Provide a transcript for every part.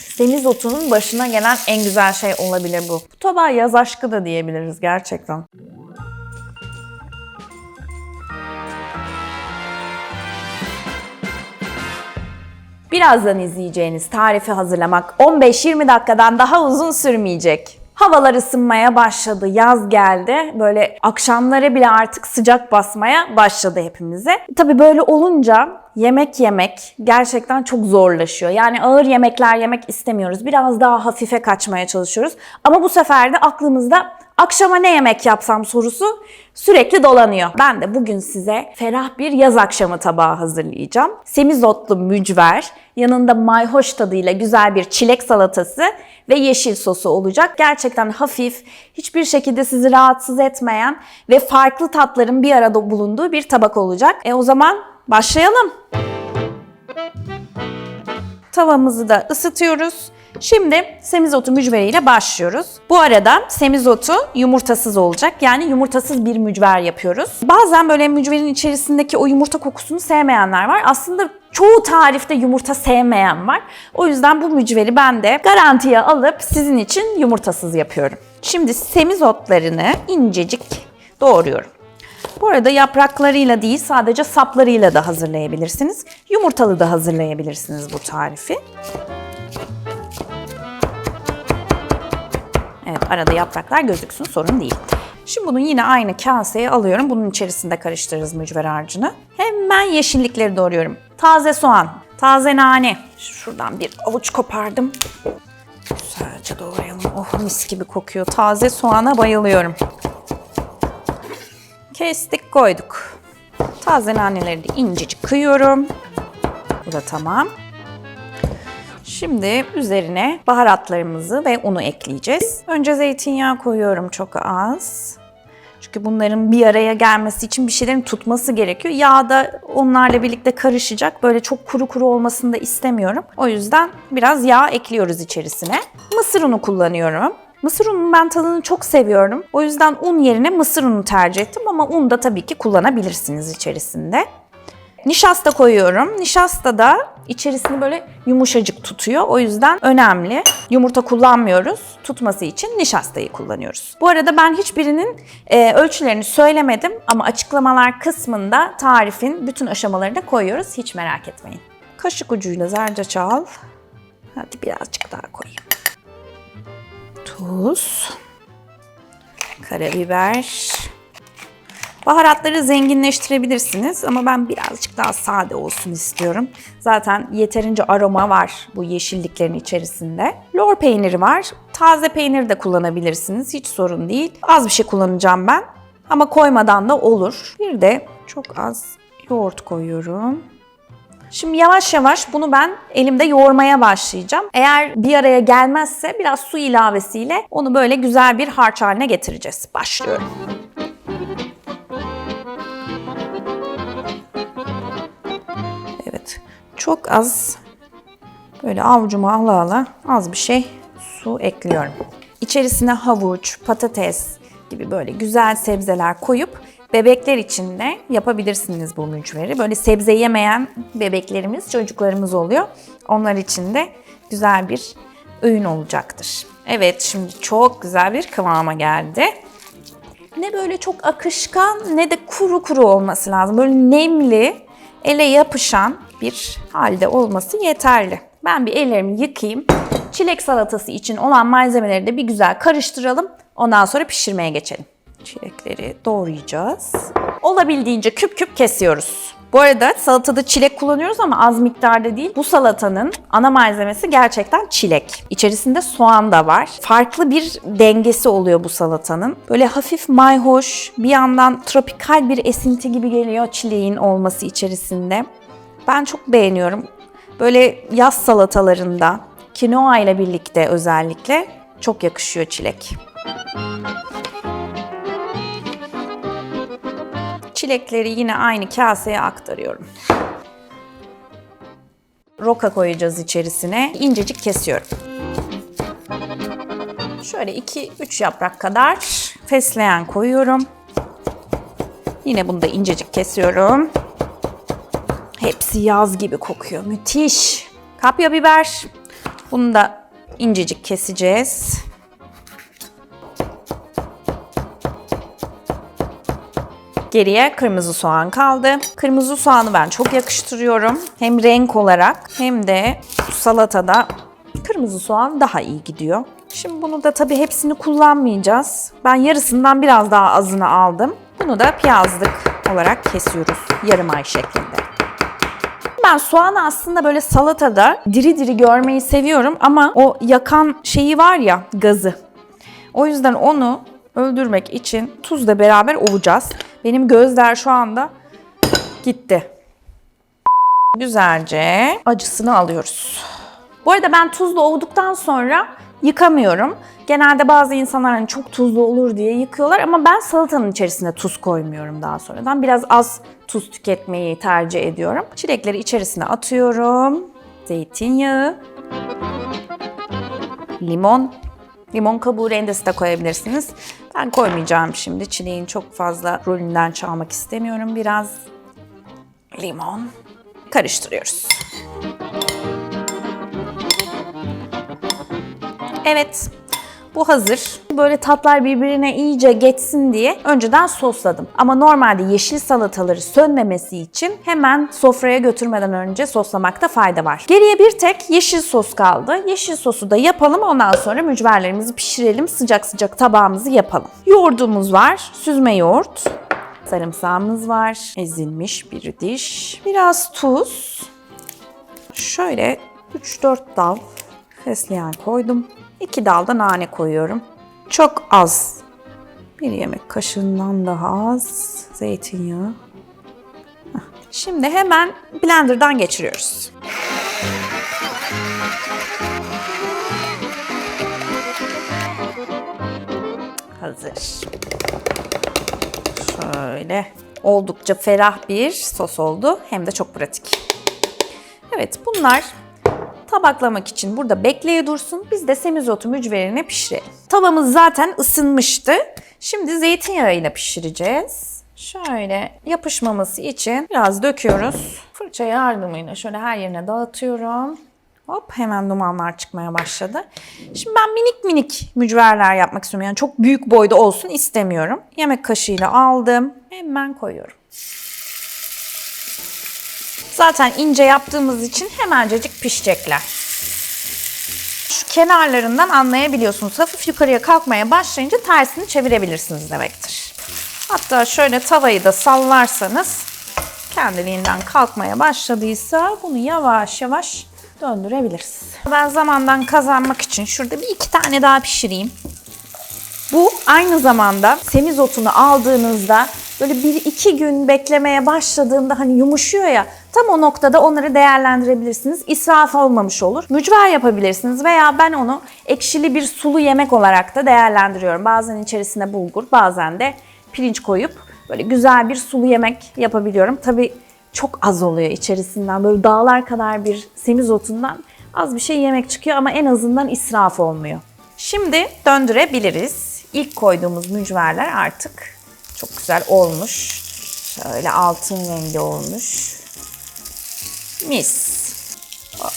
Semizotunun başına gelen en güzel şey olabilir bu. Bu tabağa yaz aşkı da diyebiliriz gerçekten. Birazdan izleyeceğiniz tarifi hazırlamak 15-20 dakikadan daha uzun sürmeyecek. Havalar ısınmaya başladı, yaz geldi. Böyle akşamlara bile artık sıcak basmaya başladı hepimize. Tabii böyle olunca yemek yemek gerçekten çok zorlaşıyor. Yani ağır yemekler yemek istemiyoruz. Biraz daha hafife kaçmaya çalışıyoruz. Ama bu sefer de aklımızda akşama ne yemek yapsam sorusu sürekli dolanıyor. Ben de bugün size ferah bir yaz akşamı tabağı hazırlayacağım. Semizotlu mücver, yanında mayhoş tadıyla güzel bir çilek salatası ve yeşil sosu olacak. Gerçekten hafif, hiçbir şekilde sizi rahatsız etmeyen ve farklı tatların bir arada bulunduğu bir tabak olacak. E o zaman başlayalım. Tavamızı da ısıtıyoruz. Şimdi semizotu mücveriyle başlıyoruz. Bu arada semizotu yumurtasız olacak. Yani yumurtasız bir mücver yapıyoruz. Bazen böyle mücverin içerisindeki o yumurta kokusunu sevmeyenler var. Aslında çoğu tarifte yumurta sevmeyen var. O yüzden bu mücveri ben de garantiye alıp sizin için yumurtasız yapıyorum. Şimdi semizotlarını incecik doğruyorum. Bu arada yapraklarıyla değil sadece saplarıyla da hazırlayabilirsiniz. Yumurtalı da hazırlayabilirsiniz bu tarifi. Evet arada yapraklar gözüksün sorun değil. Şimdi bunu yine aynı kaseye alıyorum. Bunun içerisinde karıştırırız mücver harcını. Hemen yeşillikleri doğruyorum. Taze soğan, taze nane. Şuradan bir avuç kopardım. Güzelce doğrayalım. Oh mis gibi kokuyor. Taze soğana bayılıyorum. Kestik koyduk. Taze naneleri de incecik kıyıyorum. Bu da tamam. Şimdi üzerine baharatlarımızı ve unu ekleyeceğiz. Önce zeytinyağı koyuyorum çok az. Çünkü bunların bir araya gelmesi için bir şeylerin tutması gerekiyor. Yağ da onlarla birlikte karışacak. Böyle çok kuru kuru olmasını da istemiyorum. O yüzden biraz yağ ekliyoruz içerisine. Mısır unu kullanıyorum. Mısır ununun ben tadını çok seviyorum. O yüzden un yerine mısır unu tercih ettim ama un da tabii ki kullanabilirsiniz içerisinde. Nişasta koyuyorum. Nişasta da içerisini böyle yumuşacık tutuyor. O yüzden önemli. Yumurta kullanmıyoruz. Tutması için nişastayı kullanıyoruz. Bu arada ben hiçbirinin e, ölçülerini söylemedim ama açıklamalar kısmında tarifin bütün aşamalarını koyuyoruz. Hiç merak etmeyin. Kaşık ucuyla zerdeçal. Hadi birazcık daha koyayım. Tuz. Karabiber. Baharatları zenginleştirebilirsiniz ama ben birazcık daha sade olsun istiyorum. Zaten yeterince aroma var bu yeşilliklerin içerisinde. Lor peyniri var. Taze peynir de kullanabilirsiniz. Hiç sorun değil. Az bir şey kullanacağım ben. Ama koymadan da olur. Bir de çok az yoğurt koyuyorum. Şimdi yavaş yavaş bunu ben elimde yoğurmaya başlayacağım. Eğer bir araya gelmezse biraz su ilavesiyle onu böyle güzel bir harç haline getireceğiz. Başlıyorum. Çok az böyle avucuma ala ala az bir şey su ekliyorum. İçerisine havuç, patates gibi böyle güzel sebzeler koyup bebekler için de yapabilirsiniz bu mücveri. Böyle sebze yemeyen bebeklerimiz, çocuklarımız oluyor. Onlar için de güzel bir öğün olacaktır. Evet şimdi çok güzel bir kıvama geldi. Ne böyle çok akışkan ne de kuru kuru olması lazım. Böyle nemli, ele yapışan bir halde olması yeterli. Ben bir ellerimi yıkayayım. Çilek salatası için olan malzemeleri de bir güzel karıştıralım. Ondan sonra pişirmeye geçelim. Çilekleri doğrayacağız. Olabildiğince küp küp kesiyoruz. Bu arada salatada çilek kullanıyoruz ama az miktarda değil. Bu salatanın ana malzemesi gerçekten çilek. İçerisinde soğan da var. Farklı bir dengesi oluyor bu salatanın. Böyle hafif mayhoş, bir yandan tropikal bir esinti gibi geliyor çileğin olması içerisinde. Ben çok beğeniyorum. Böyle yaz salatalarında, kinoa ile birlikte özellikle çok yakışıyor çilek. Çilekleri yine aynı kaseye aktarıyorum. Roka koyacağız içerisine. İncecik kesiyorum. Şöyle 2-3 yaprak kadar fesleğen koyuyorum. Yine bunu da incecik kesiyorum. Hepsi yaz gibi kokuyor. Müthiş. Kapya biber. Bunu da incecik keseceğiz. Geriye kırmızı soğan kaldı. Kırmızı soğanı ben çok yakıştırıyorum. Hem renk olarak hem de salatada kırmızı soğan daha iyi gidiyor. Şimdi bunu da tabii hepsini kullanmayacağız. Ben yarısından biraz daha azını aldım. Bunu da piyazlık olarak kesiyoruz yarım ay şeklinde. Ben soğanı aslında böyle salatada diri diri görmeyi seviyorum ama o yakan şeyi var ya gazı. O yüzden onu öldürmek için tuzla beraber ovacağız. Benim gözler şu anda gitti. Güzelce acısını alıyoruz. Bu arada ben tuzla ovduktan sonra yıkamıyorum. Genelde bazı insanlar hani çok tuzlu olur diye yıkıyorlar ama ben salatanın içerisine tuz koymuyorum daha sonradan. Biraz az tuz tüketmeyi tercih ediyorum. Çilekleri içerisine atıyorum. Zeytinyağı, limon, limon kabuğu rendesi de koyabilirsiniz. Ben koymayacağım şimdi. Çileğin çok fazla rolünden çalmak istemiyorum. Biraz limon karıştırıyoruz. Evet. Bu hazır. Böyle tatlar birbirine iyice geçsin diye önceden sosladım. Ama normalde yeşil salataları sönmemesi için hemen sofraya götürmeden önce soslamakta fayda var. Geriye bir tek yeşil sos kaldı. Yeşil sosu da yapalım ondan sonra mücverlerimizi pişirelim. Sıcak sıcak tabağımızı yapalım. Yoğurdumuz var. Süzme yoğurt. Sarımsağımız var. Ezilmiş bir diş. Biraz tuz. Şöyle 3-4 dal fesleğen koydum. 2 dal da nane koyuyorum. Çok az. Bir yemek kaşığından daha az zeytinyağı. Şimdi hemen blenderdan geçiriyoruz. Hazır. Şöyle oldukça ferah bir sos oldu. Hem de çok pratik. Evet bunlar tabaklamak için burada bekleye dursun. Biz de semizotu mücverini pişirelim. Tavamız zaten ısınmıştı. Şimdi zeytinyağıyla pişireceğiz. Şöyle yapışmaması için biraz döküyoruz. Fırça yardımıyla şöyle her yerine dağıtıyorum. Hop hemen dumanlar çıkmaya başladı. Şimdi ben minik minik mücverler yapmak istiyorum. Yani çok büyük boyda olsun istemiyorum. Yemek kaşığıyla aldım. Hemen koyuyorum. Zaten ince yaptığımız için hemencecik pişecekler. Şu kenarlarından anlayabiliyorsunuz. Hafif yukarıya kalkmaya başlayınca tersini çevirebilirsiniz demektir. Hatta şöyle tavayı da sallarsanız kendiliğinden kalkmaya başladıysa bunu yavaş yavaş döndürebiliriz. Ben zamandan kazanmak için şurada bir iki tane daha pişireyim. Bu aynı zamanda semizotunu aldığınızda böyle bir iki gün beklemeye başladığında hani yumuşuyor ya tam o noktada onları değerlendirebilirsiniz. İsraf olmamış olur. Mücver yapabilirsiniz veya ben onu ekşili bir sulu yemek olarak da değerlendiriyorum. Bazen içerisine bulgur bazen de pirinç koyup böyle güzel bir sulu yemek yapabiliyorum. Tabii çok az oluyor içerisinden böyle dağlar kadar bir semizotundan az bir şey yemek çıkıyor ama en azından israf olmuyor. Şimdi döndürebiliriz. İlk koyduğumuz mücverler artık çok güzel olmuş. Şöyle altın rengi olmuş. Mis. Hop.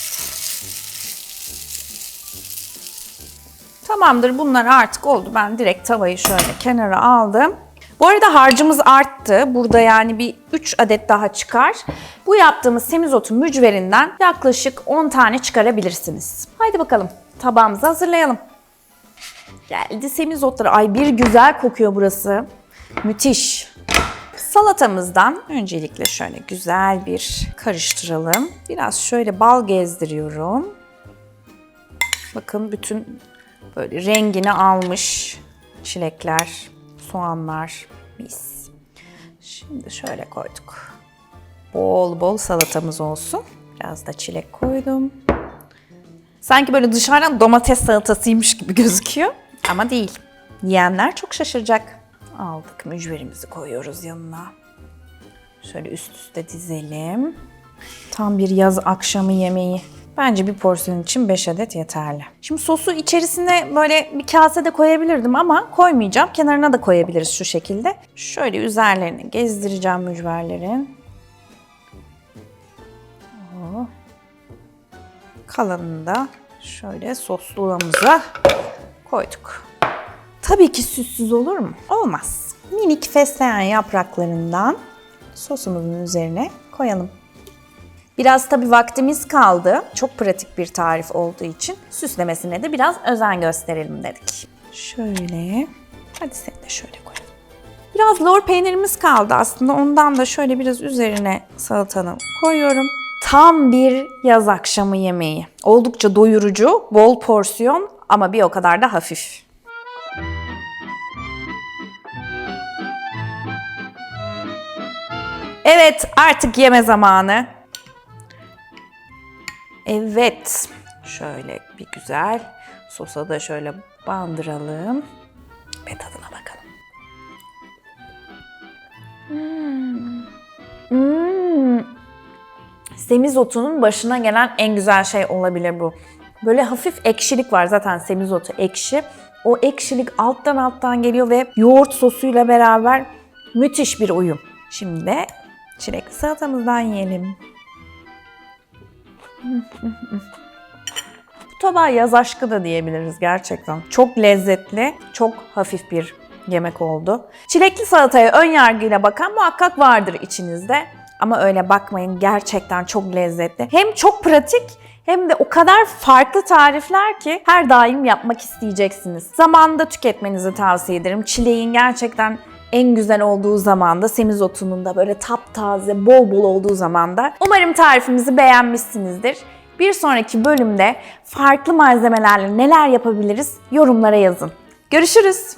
Tamamdır bunlar artık oldu. Ben direkt tavayı şöyle kenara aldım. Bu arada harcımız arttı. Burada yani bir 3 adet daha çıkar. Bu yaptığımız semizotu mücverinden yaklaşık 10 tane çıkarabilirsiniz. Haydi bakalım tabağımızı hazırlayalım. Geldi semizotları. Ay bir güzel kokuyor burası. Müthiş. Salatamızdan öncelikle şöyle güzel bir karıştıralım. Biraz şöyle bal gezdiriyorum. Bakın bütün böyle rengini almış çilekler, soğanlar, mis. Şimdi şöyle koyduk. Bol bol salatamız olsun. Biraz da çilek koydum. Sanki böyle dışarıdan domates salatasıymış gibi gözüküyor. Ama değil. Yiyenler çok şaşıracak. Aldık mücverimizi koyuyoruz yanına. Şöyle üst üste dizelim. Tam bir yaz akşamı yemeği. Bence bir porsiyon için 5 adet yeterli. Şimdi sosu içerisine böyle bir kasede koyabilirdim ama koymayacağım. Kenarına da koyabiliriz şu şekilde. Şöyle üzerlerini gezdireceğim mücverlerin. Kalanını da şöyle sosluğumuza koyduk. Tabii ki süssüz olur mu? Olmaz. Minik fesleğen yapraklarından sosumuzun üzerine koyalım. Biraz tabii vaktimiz kaldı. Çok pratik bir tarif olduğu için süslemesine de biraz özen gösterelim dedik. Şöyle. Hadi seni de şöyle koyalım. Biraz lor peynirimiz kaldı aslında. Ondan da şöyle biraz üzerine salatanı koyuyorum. Tam bir yaz akşamı yemeği. Oldukça doyurucu, bol porsiyon ama bir o kadar da hafif. Evet, artık yeme zamanı. Evet. Şöyle bir güzel sosa da şöyle bandıralım. Ve tadına bakalım. Hmm. Hmm. Semizotunun başına gelen en güzel şey olabilir bu. Böyle hafif ekşilik var zaten semizotu ekşi. O ekşilik alttan alttan geliyor ve yoğurt sosuyla beraber müthiş bir uyum. Şimdi çilekli salatamızdan yiyelim. Bu tabağa yaz aşkı da diyebiliriz gerçekten. Çok lezzetli, çok hafif bir yemek oldu. Çilekli salataya ön yargıyla bakan muhakkak vardır içinizde. Ama öyle bakmayın gerçekten çok lezzetli. Hem çok pratik hem de o kadar farklı tarifler ki her daim yapmak isteyeceksiniz. Zamanında tüketmenizi tavsiye ederim. Çileğin gerçekten en güzel olduğu zamanda, semizotunun da böyle taptaze, bol bol olduğu zamanda. Umarım tarifimizi beğenmişsinizdir. Bir sonraki bölümde farklı malzemelerle neler yapabiliriz yorumlara yazın. Görüşürüz.